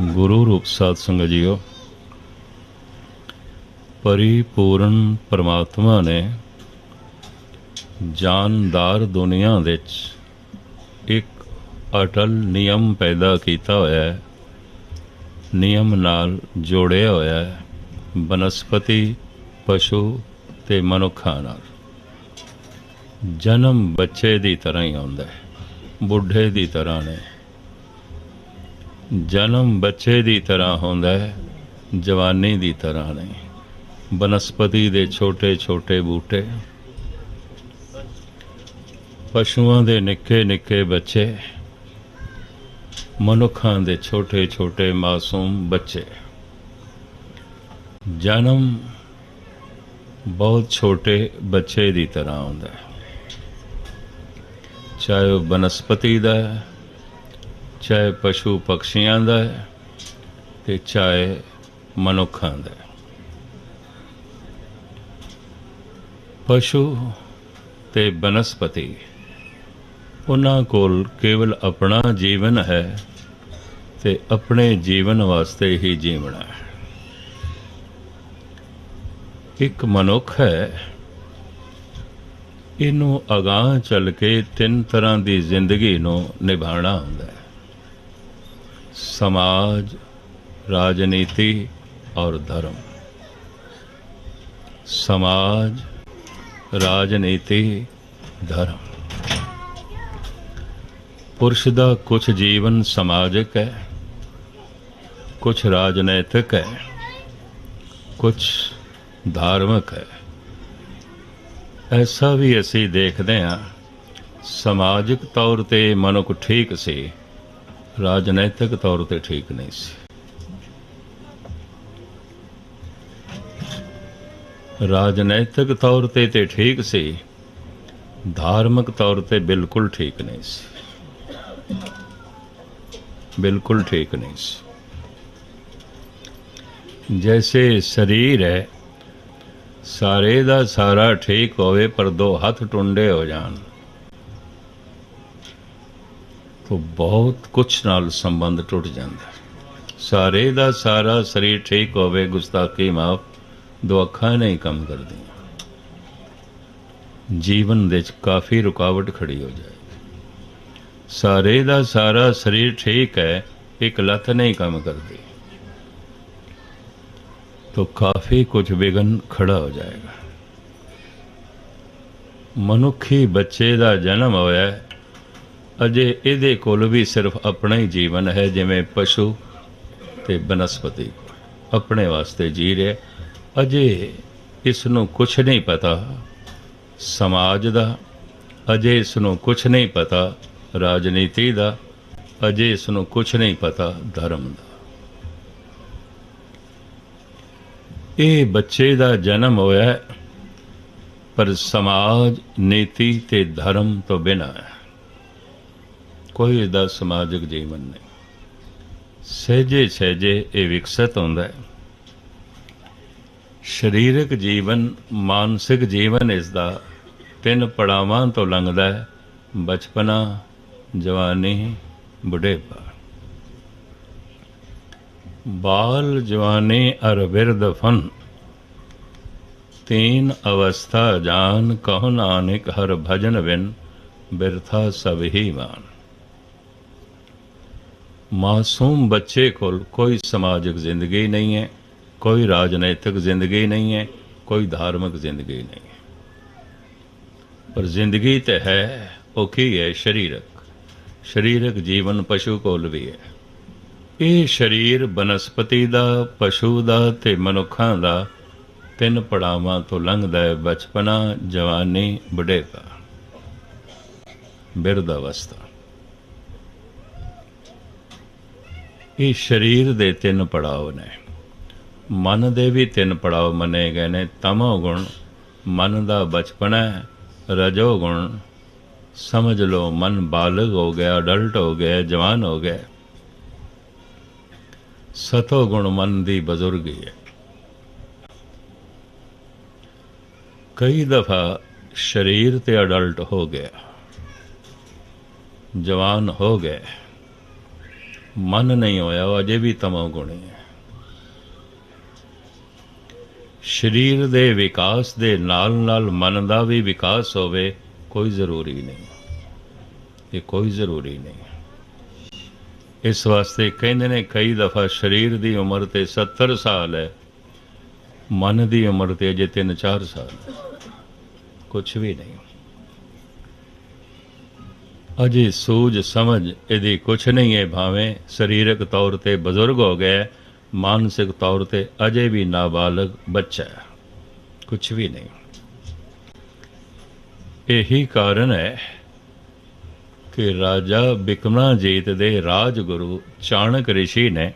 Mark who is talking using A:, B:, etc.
A: ਗੁਰੂ ਰੂਪ ਸਾਧ ਸੰਗਤ ਜੀਓ, ਪਰਿਪੂਰਨ ਪਰਮਾਤਮਾ ਨੇ ਜਾਨਦਾਰ ਦੁਨੀਆ ਵਿੱਚ ਇੱਕ ਅਟਲ ਨਿਯਮ ਪੈਦਾ ਕੀਤਾ ਹੋਇਆ ਹੈ। ਨਿਯਮ ਨਾਲ ਜੋੜਿਆ ਹੋਇਆ ਹੈ ਬਨਸਪਤੀ, ਪਸ਼ੂ ਤੇ ਮਨੁੱਖਾਂ ਨਾਲ। ਜਨਮ ਬੱਚੇ ਦੀ ਤਰ੍ਹਾਂ ਹੀ ਆਉਂਦਾ ਹੈ, ਬੁੱਢੇ ਦੀ ਤਰ੍ਹਾਂ ਨਹੀਂ ਜਨਮ ਬੱਚੇ ਦੀ ਤਰ੍ਹਾਂ ਹੁੰਦਾ ਹੈ, ਜਵਾਨੀ ਦੀ ਤਰ੍ਹਾਂ ਨਹੀਂ। ਬਨਸਪਤੀ ਦੇ ਛੋਟੇ ਛੋਟੇ ਬੂਟੇ, ਪਸ਼ੂਆਂ ਦੇ ਨਿੱਕੇ ਨਿੱਕੇ ਬੱਚੇ, ਮਨੁੱਖਾਂ ਦੇ ਛੋਟੇ ਛੋਟੇ ਮਾਸੂਮ ਬੱਚੇ। ਜਨਮ ਬਹੁਤ ਛੋਟੇ ਬੱਚੇ ਦੀ ਤਰ੍ਹਾਂ ਹੁੰਦਾ ਹੈ। ਚਾਹੇ ਉਹ ਬਨਸਪਤੀ ਦਾ ਹੈ ਚਾਹੇ ਪਸ਼ੂ ਪਕਸ਼ੀਆਂ ਦਾ ਹੈ ਤੇ ਚਾਹੇ ਮਨੁੱਖਾਂ ਦਾ ਹੈ। ਪਸ਼ੂ ਤੇ ਬਨਸਪਤੀ, ਉਹਨਾਂ ਕੋਲ ਕੇਵਲ ਆਪਣਾ ਜੀਵਨ ਹੈ ਤੇ ਆਪਣੇ ਜੀਵਨ ਵਾਸਤੇ ਹੀ ਜੀਵਣਾ ਹੈ ਇੱਕ ਮਨੁੱਖ ਹੈ, ਇਹਨੂੰ ਅਗਾਹ ਚੱਲ ਕੇ ਤਿੰਨ ਤਰ੍ਹਾਂ ਦੀ ਜ਼ਿੰਦਗੀ ਨੂੰ ਨਿਭਾਉਣਾ ਹੁੰਦਾ ਹੈ ਸਮਾਜ ਰਾਜਨੀਤੀ ਔਰ ਧਰਮ ਸਮਾਜ ਰਾਜਨੀਤੀ ਧਰਮ ਪੁਰਸ਼ ਦਾ ਕੁਝ ਜੀਵਨ ਸਮਾਜਿਕ ਹੈ ਕੁਝ ਰਾਜਨੀਤਿਕ ਹੈ ਕੁਝ ਧਾਰਮਿਕ ਹੈ ਐਸਾ ਵੀ ਅਸੀਂ ਦੇਖਦੇ ਹਾਂ ਸਮਾਜਿਕ ਤੌਰ ਤੇ ਮਨੁੱਖ ਠੀਕ ਸੀ ਰਾਜਨੀਤਿਕ ਤੌਰ ਤੇ ਠੀਕ ਨਹੀਂ ਸੀ। ਰਾਜਨੀਤਿਕ ਤੌਰ ਤੇ ਤੇ ਠੀਕ ਸੀ, ਧਾਰਮਿਕ ਤੌਰ ਤੇ ਬਿਲਕੁਲ ਠੀਕ ਨਹੀਂ ਸੀ। ਬਿਲਕੁਲ ਠੀਕ ਨਹੀਂ ਸੀ। ਜੈਸੇ ਸਰੀਰ ਹੈ, ਸਾਰੇ ਦਾ ਸਾਰਾ ਠੀਕ ਹੋਵੇ ਪਰ ਦੋ ਹੱਥ ਟੁੰਡੇ ਹੋ ਜਾਣ। ਤਾਂ ਬਹੁਤ ਕੁਛ ਨਾਲ ਸੰਬੰਧ ਟੁੱਟ ਜਾਂਦਾ ਹੈ। ਸਾਰੇ ਦਾ ਸਾਰਾ ਸਰੀਰ ਠੀਕ ਹੋਵੇ ਗੁਸਤਾਖੀ ਮਾਫ ਦੋ ਅੱਖਾਂ ਨਹੀਂ ਕੰਮ ਕਰਦੀਆਂ ਜੀਵਨ ਦੇ ਵਿੱਚ ਕਾਫੀ ਰੁਕਾਵਟ ਖੜੀ ਹੋ ਜਾਏਗੀ ਸਾਰੇ ਦਾ ਸਾਰਾ ਸਰੀਰ ਠੀਕ ਹੈ ਇੱਕ ਲੱਤ ਨਹੀਂ ਕੰਮ ਕਰਦੀ तो काफी कुछ विघन खड़ा हो जाएगा ਮਨੁੱਖੀ ਬੱਚੇ ਦਾ ਜਨਮ ਹੋਇਆ ਹੈ, ਅਜੇ ਇਹਦੇ ਕੋਲ ਵੀ ਸਿਰਫ ਆਪਣਾ ਹੀ ਜੀਵਨ ਹੈ, ਜਿਵੇਂ ਪਸ਼ੂ ਤੇ ਬਨਸਪਤੀ। ਆਪਣੇ ਵਾਸਤੇ ਜੀ ਰਿਹਾ ਅਜੇ ਇਸ ਨੂੰ ਕੁਝ ਨਹੀਂ ਪਤਾ ਸਮਾਜ ਦਾ, ਅਜੇ ਇਸ ਨੂੰ ਕੁਝ ਨਹੀਂ ਪਤਾ ਰਾਜਨੀਤੀ ਦਾ, ਅਜੇ ਇਸ ਨੂੰ ਕੁਝ ਨਹੀਂ ਪਤਾ ਧਰਮ ਦਾ। ਇਹ ਬੱਚੇ ਦਾ ਜਨਮ ਹੋਇਆ ਪਰ ਸਮਾਜ, ਨੀਤੀ ਤੇ ਧਰਮ ਤੋਂ ਬਿਨਾਂ ਹੈ। ਕੋਈ ਇਹਦਾ ਸਮਾਜਿਕ ਜੀਵਨ ਨਹੀਂ ਸਹਿਜੇ ਸਹਿਜੇ ਇਹ ਵਿਕਸਿਤ ਹੁੰਦਾ ਹੈ ਸਰੀਰਕ ਜੀਵਨ ਮਾਨਸਿਕ ਜੀਵਨ ਇਸ ਦਾ ਤਿੰਨ ਪੜਾਵਾਂ ਤੋਂ ਲੰਘਦਾ ਹੈ ਬਚਪਨਾ ਜਵਾਨੀ ਬੁਢੇਪਾ बाल जवानी अर विरद फन तीन अवस्था जान कहो नानक हर भजन बिन बिरथा सब ही मान मासूम बच्चे को कोई सामाजिक जिंदगी नहीं है कोई राजनीतिक जिंदगी नहीं है कोई धार्मिक जिंदगी नहीं है पर जिंदगी तो है वो की है शरीरक शरीरक जीवन पशु कोल भी है ਇਹ ਸਰੀਰ ਬਨਸਪਤੀ ਦਾ ਪਸ਼ੂ ਦਾ ਤੇ ਮਨੁੱਖਾਂ ਦਾ ਤਿੰਨ ਪੜਾਵਾਂ ਤੋਂ ਲੰਘਦਾ ਹੈ ਬਚਪਨਾ ਜਵਾਨੀ ਬੁਢੇਪਾ ਬਿਰਧ ਅਵਸਥਾ ਇਹ ਸਰੀਰ ਦੇ ਤਿੰਨ ਪੜਾਅ ਨੇ। ਮਨ ਦੇ ਵੀ ਤਿੰਨ ਪੜਾਅ ਮੰਨੇ ਗਏ ਨੇ। ਤਮੋ ਗੁਣ, ਮਨ ਦਾ ਬਚਪਨ ਹੈ, ਰਜੋ ਗੁਣ, ਸਮਝ ਲਓ ਮਨ ਬਾਲਗ ਹੋ ਗਿਆ, ਅਡਲਟ ਹੋ ਗਿਆ, ਜਵਾਨ ਹੋ ਗਿਆ। ਸਤੋ ਗੁਣ ਮਨ ਦੀ ਬਜ਼ੁਰਗੀ ਹੈ। ਕਈ ਦਫਾ ਸਰੀਰ ਤੇ ਅਡਲਟ ਹੋ ਗਿਆ, ਜਵਾਨ ਹੋ ਗਿਆ। ਮਨ ਨਹੀਂ ਹੋਇਆ, ਉਹ ਅਜੇ ਵੀ ਤਮੋ ਗੁਣੀ ਹੈ ਸਰੀਰ ਦੇ ਵਿਕਾਸ ਦੇ ਨਾਲ ਨਾਲ ਮਨ ਦਾ ਵੀ ਵਿਕਾਸ ਹੋਵੇ, ਕੋਈ ਜ਼ਰੂਰੀ ਨਹੀਂ। ਇਹ ਕੋਈ ਜ਼ਰੂਰੀ ਨਹੀਂ। ਇਸ ਵਾਸਤੇ ਕਹਿੰਦੇ ਨੇ, ਕਈ ਦਫਾ ਸਰੀਰ ਦੀ ਉਮਰ ਤੇ 70 ਸਾਲ ਹੈ, ਮਨ ਦੀ ਉਮਰ ਤੇ ਅਜੇ 3-4 ਸਾਲ ਕੁਝ ਵੀ ਨਹੀਂ। ਅਜੇ ਸੂਝ ਸਮਝ ਇਹਦੀ ਕੁਛ ਨਹੀਂ ਹੈ ਭਾਵੇਂ ਸਰੀਰਕ ਤੌਰ ਤੇ ਬਜ਼ੁਰਗ ਹੋ ਗਏ, ਮਾਨਸਿਕ ਤੌਰ ਤੇ ਅਜੇ ਵੀ ਨਾਬਾਲਗ ਬੱਚਾ ਹੈ। ਕੁਛ ਵੀ ਨਹੀਂ। ਇਹੀ ਕਾਰਨ ਹੈ ਕਿ ਰਾਜਾ ਬਿਕਮਨਾਜੀਤ ਦੇ ਰਾਜਗੁਰੂ ਚਾਣਕ ਰਿਸ਼ੀ ਨੇ